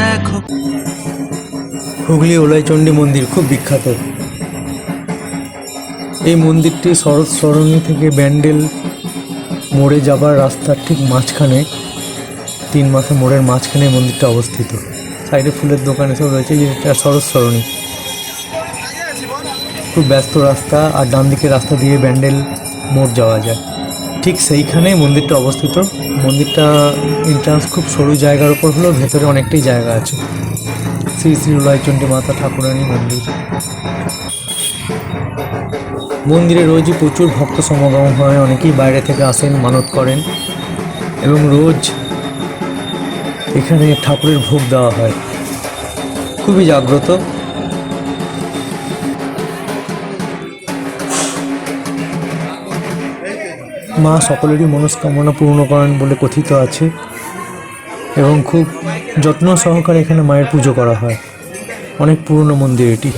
দেখো। হুগলি ওলাইচণ্ডী মন্দির খুব বিখ্যাত। এই মন্দিরটি শরৎ সরণি থেকে ব্যান্ডেল মোড়ে যাবার রাস্তার ঠিক মাঝখানে, তিন মাসে মোড়ের মাঝখানে মন্দিরটা অবস্থিত। সাইডে ফুলের দোকান এসব রয়েছে যেটা শরৎ সরণি খুব ব্যস্ত রাস্তা, আর ডান দিকে রাস্তা দিয়ে ব্যান্ডেল মোড় যাওয়া যায়। ঠিক সেইখানে মন্দিরটা অবস্থিত। মন্দিরটা এন্ট্রান্স খুব সরু জায়গার উপর হলেও ভেতরে অনেকটাই জায়গা আছে। শ্রী শ্রী উলাইচণ্ডী মাতা ঠাকুরানী মন্দির। মন্দিরে রোজই প্রচুর ভক্ত সমাগম হয়, অনেকেই বাইরে থেকে আসেন, মানত করেন এবং রোজ এখানে ঠাকুরের ভোগ দেওয়া হয়। খুবই জাগ্রত। মা সকলেরই মনস্কামনা পূর্ণ করেন বলে কথিত আছে এবং খুব যত্ন সহকারে এখানে মায়ের পুজো করা হয়। অনেক পুরনো মন্দির এটি।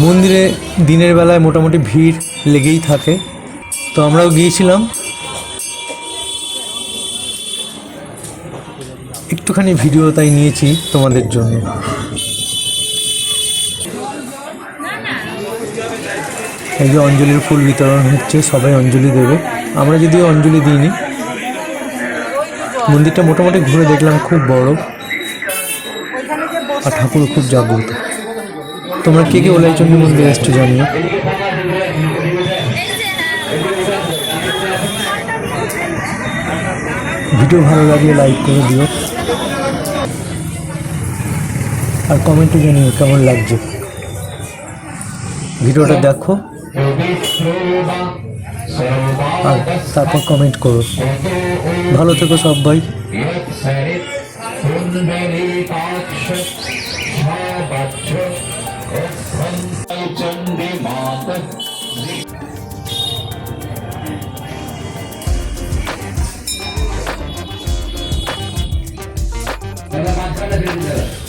মন্দিরে দিনের বেলায় মোটামুটি ভিড় লেগেই থাকে। তো আমরাও গিয়েছিলাম। একটুখানি ভিডিও তাই নিয়েছি তোমাদের জন্য। এই যে অঞ্জলির ফুল বিতরণ হচ্ছে, সবাই অঞ্জলি দেবে। আমরা যদিও অঞ্জলি দিইনি, মন্দিরটা মোটামুটি ঘুরে দেখলাম, খুব বড়। আর ঠাকুর খুব জাগ্রত। তোমরা কে কে ওলাইচন্ডী মন্দিরে এসছো জানিও? ভিডিও ভালো লাগলে লাইক করে দিও। আর কমেন্টে জানিও কেমন লাগছে। ভিডিওটা দেখো। আর তারপর কমেন্ট করো ভালো থেকো সবাই Gracias.